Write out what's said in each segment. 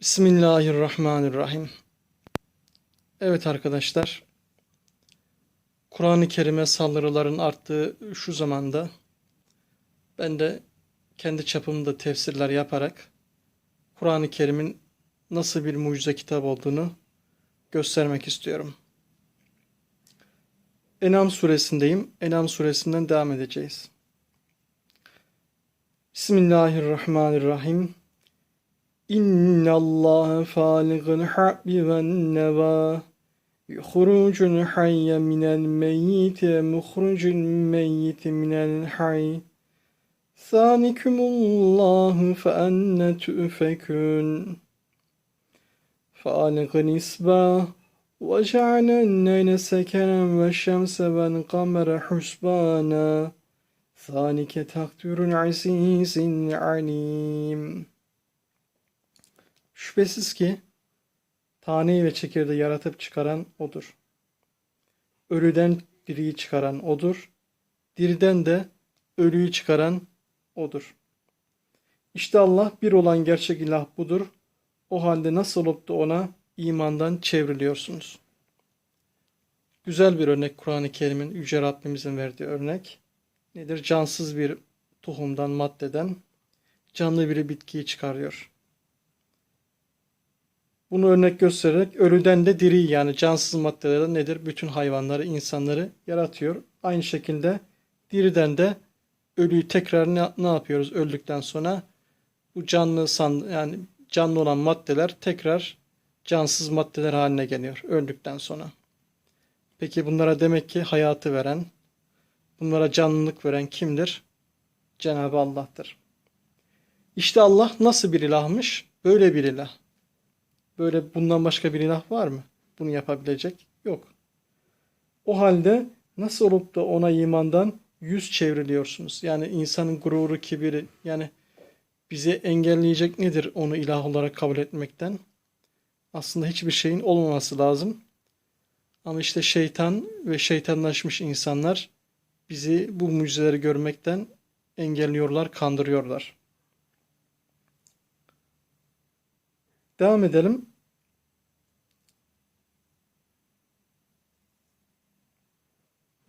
Bismillahirrahmanirrahim. Evet arkadaşlar, Kur'an-ı Kerim'e saldırıların arttığı şu zamanda ben de kendi çapımda tefsirler yaparak Kur'an-ı Kerim'in nasıl bir mucize kitap olduğunu göstermek istiyorum. Enam suresindeyim. Enam suresinden devam edeceğiz. Bismillahirrahmanirrahim. İnna Allah faligul habbi ven neva yukhrucul hayye minel meyyiti mukhrucul meyyiti minel hayy Zalikumullahu fe enne tüfekün فالق الإصباح وجعل الليل سكنا والشمس والقمر حسبانا ذلك تقدير العزيز العليم Şüphesiz ki taneyi ve çekirdeği yaratıp çıkaran O'dur. Ölüden diriyi çıkaran O'dur. Diriden de ölüyü çıkaran O'dur. İşte Allah bir olan gerçek ilah budur. O halde nasıl olup da ona imandan çevriliyorsunuz? Güzel bir örnek Kur'an-ı Kerim'in Yüce Rabbimizin verdiği örnek. Nedir? Cansız bir tohumdan, maddeden canlı bir bitkiyi çıkarıyor. Bunu örnek göstererek ölüden de diri yani cansız maddelerden nedir? Bütün hayvanları, insanları yaratıyor. Aynı şekilde diriden de ölüyü tekrar ne, ne yapıyoruz öldükten sonra? Bu canlı san, yani canlı olan maddeler tekrar cansız maddeler haline geliyor öldükten sonra. Peki bunlara demek ki hayatı veren, bunlara canlılık veren kimdir? Cenab-ı Allah'tır. İşte Allah nasıl bir ilahmış? Böyle bir ilah. Böyle bundan başka bir ilah var mı? Bunu yapabilecek? Yok. O halde nasıl olup da ona imandan yüz çevriliyorsunuz? Yani insanın gururu, kibiri, yani bizi engelleyecek nedir onu ilah olarak kabul etmekten? Aslında hiçbir şeyin olmaması lazım. Ama işte şeytan ve şeytanlaşmış insanlar bizi bu mucizeleri görmekten engelliyorlar, kandırıyorlar. Devam edelim.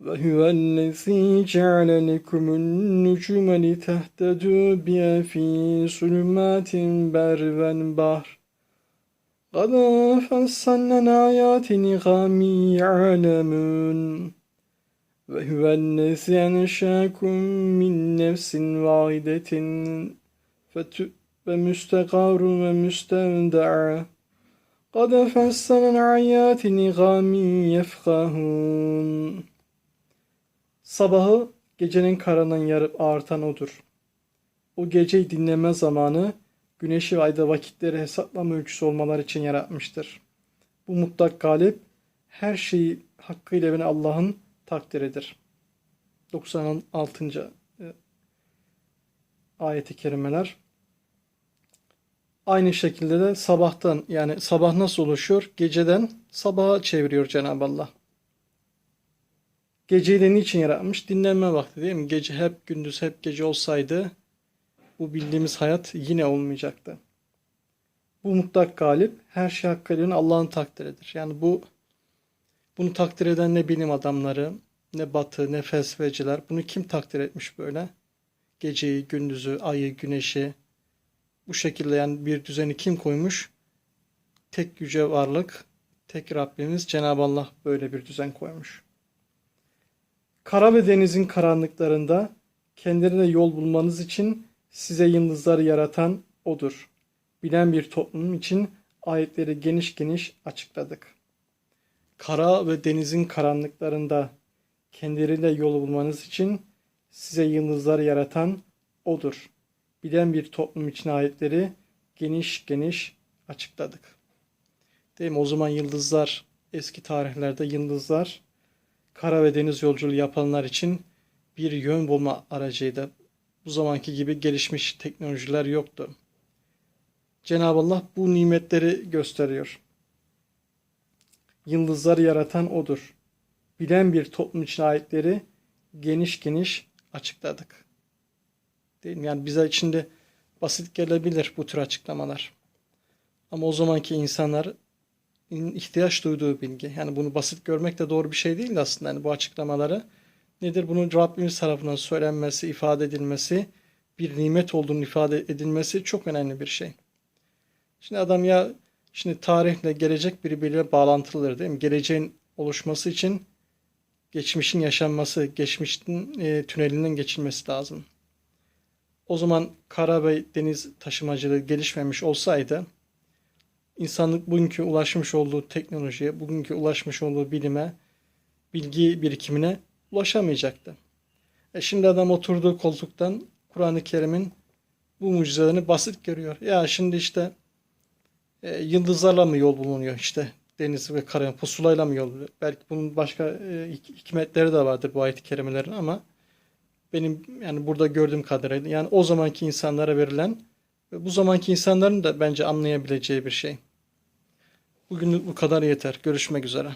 وهو الذي جعل لكم النجوم لتهتدوا بها في ظلمات البر والبحر قد فصلنا الآيات لقوم يعلمون وهو الذي أنشأكم من نفس واحدة فمستقر ومستودع قد فصلنا الآيات لقوم يفقهون Sabahı gecenin karanlığından yarıp ağartan odur. O geceyi dinleme zamanı güneşi ve ayda vakitleri hesaplama ölçüsü olmalar için yaratmıştır. Bu mutlak galip her şeyi hakkıyla beni Allah'ın takdiridir. 96. e, ayeti kerimeler. Aynı şekilde de sabahtan yani sabah nasıl oluşuyor? Geceden sabaha çeviriyor Cenab-ı Allah. Geceyi de niçin yaratmış? Dinlenme vakti değil mi? Gece hep gündüz hep gece olsaydı bu bildiğimiz hayat yine olmayacaktı. Bu mutlak galip her şey hakkıyla Allah'ın takdiridir. Yani bu bunu takdir eden ne bilim adamları, ne batı, ne felsefeciler. Bunu kim takdir etmiş böyle? Geceyi, gündüzü, ayı, güneşi bu şekilde yani bir düzeni kim koymuş? Tek yüce varlık, tek Rabbimiz Cenab-ı Allah böyle bir düzen koymuş. Kara ve denizin karanlıklarında kendilerine yol bulmanız için size yıldızları yaratan O'dur. Bilen bir toplum için ayetleri geniş geniş açıkladık. Kara ve denizin karanlıklarında kendilerine yol bulmanız için size yıldızları yaratan O'dur. Bilen bir toplum için ayetleri geniş geniş açıkladık. Değil mi? O zaman yıldızlar, eski tarihlerde yıldızlar kara ve deniz yolculuğu yapanlar için bir yön bulma aracıydı. Bu zamanki gibi gelişmiş teknolojiler yoktu. Cenab-ı Allah bu nimetleri gösteriyor. Yıldızları yaratan O'dur. Bilen bir toplum için ayetleri geniş geniş açıkladık. Değil mi? Yani bize içinde basit gelebilir bu tür açıklamalar. Ama o zamanki insanlar ihtiyaç duyduğu bilgi. Yani bunu basit görmek de doğru bir şey değil aslında. Yani bu açıklamaları nedir? Bunun Rabbimiz tarafından söylenmesi, ifade edilmesi, bir nimet olduğunu ifade edilmesi çok önemli bir şey. Şimdi adam ya şimdi tarihle gelecek birbiriyle bağlantılıdır değil mi? Geleceğin oluşması için geçmişin yaşanması, geçmişin e, tünelinden geçilmesi lazım. O zaman kara ve deniz taşımacılığı gelişmemiş olsaydı insanlık bugünkü ulaşmış olduğu teknolojiye, bugünkü ulaşmış olduğu bilime, bilgi birikimine ulaşamayacaktı. E şimdi adam oturduğu koltuktan Kur'an-ı Kerim'in bu mucizelerini basit görüyor. Ya şimdi işte e, yıldızlarla mı yol bulunuyor işte deniz ve kara pusulayla mı yol bulunuyor? Belki bunun başka e, hik- hikmetleri de vardır bu ayet-i kerimelerin ama benim yani burada gördüğüm kadarıyla yani o zamanki insanlara verilen ve bu zamanki insanların da bence anlayabileceği bir şey. Bugünlük bu kadar yeter. Görüşmek üzere.